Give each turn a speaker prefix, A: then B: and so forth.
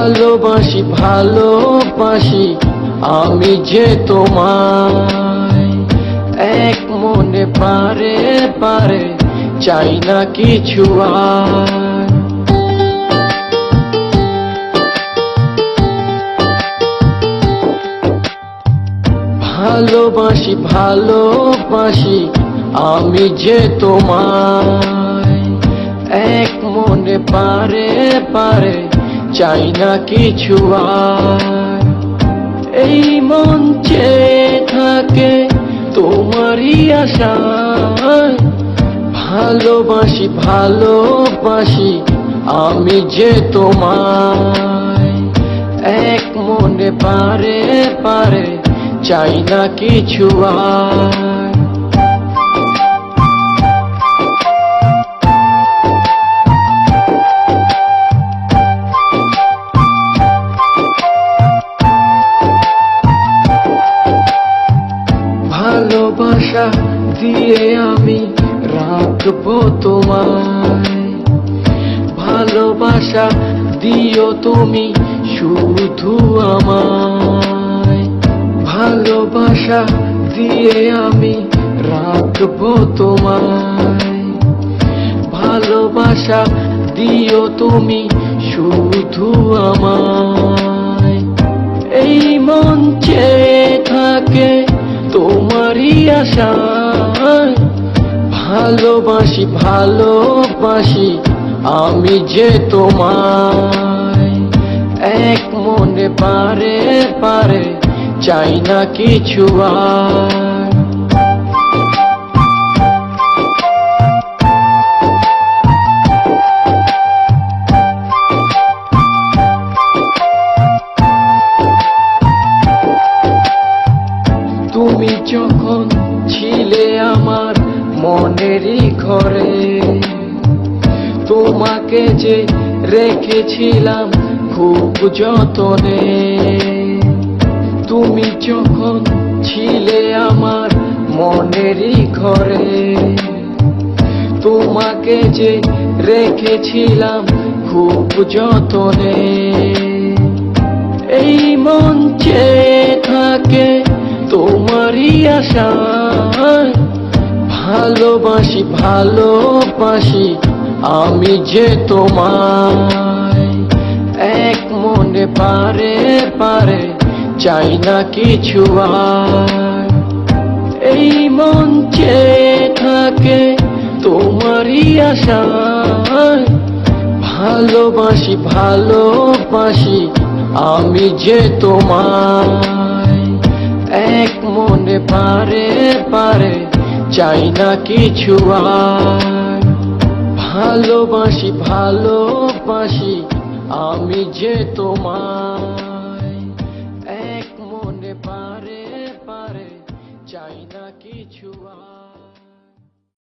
A: ভালোবাসি ভালোবাসি, আমি যে তোমায়। এক মনে পারে পারে, চাই না কিছু ভালোবাসি ভালোবাসি, আমি যে তোমায়। এক মনে পারে পারে চাই না কিছু আর। এই মঞ্চে থাকে তোমারই আশায় ভালোবাসি ভালোবাসি আমি যে তোমায়। এক মনে পারে পারে চাই না কিছু আর। ভালোবাসা দিয়ে আমি রাখব তোমায়। ভালোবাসা দিও তুমি শুধু আমায়। ভালোবাসা দিয়ে আমি রাখব তোমায়। ভালোবাসা দিও তুমি শুধু আমায়। আশায় ভালোবাসি ভালোবাসি আমি যে তোমায়। এক মনে পারে পারে চাই না কিছু আর। মনেরই ঘরে তোমাকে যে রেখেছিলাম খুব যতনে। তুমি যখন ছিলে আমার মনেরই ঘরে, তোমাকে যে রেখেছিলাম খুব যতনে। এই মঞ্চে থাকে তোমারই আশায় ভালোবাসি ভালোবাসি, আমি যে তোমায়। এক মনে পারে পারে, চাই না কিছু এই মঞ্চে থাকে তোমারই আশায় ভালোবাসি ভালোবাসি, আমি যে তোমায়। এক মনে পারে পারে চাই না কিছু আর। ভালোবাসি ভালোবাসি আমি যে তোমায়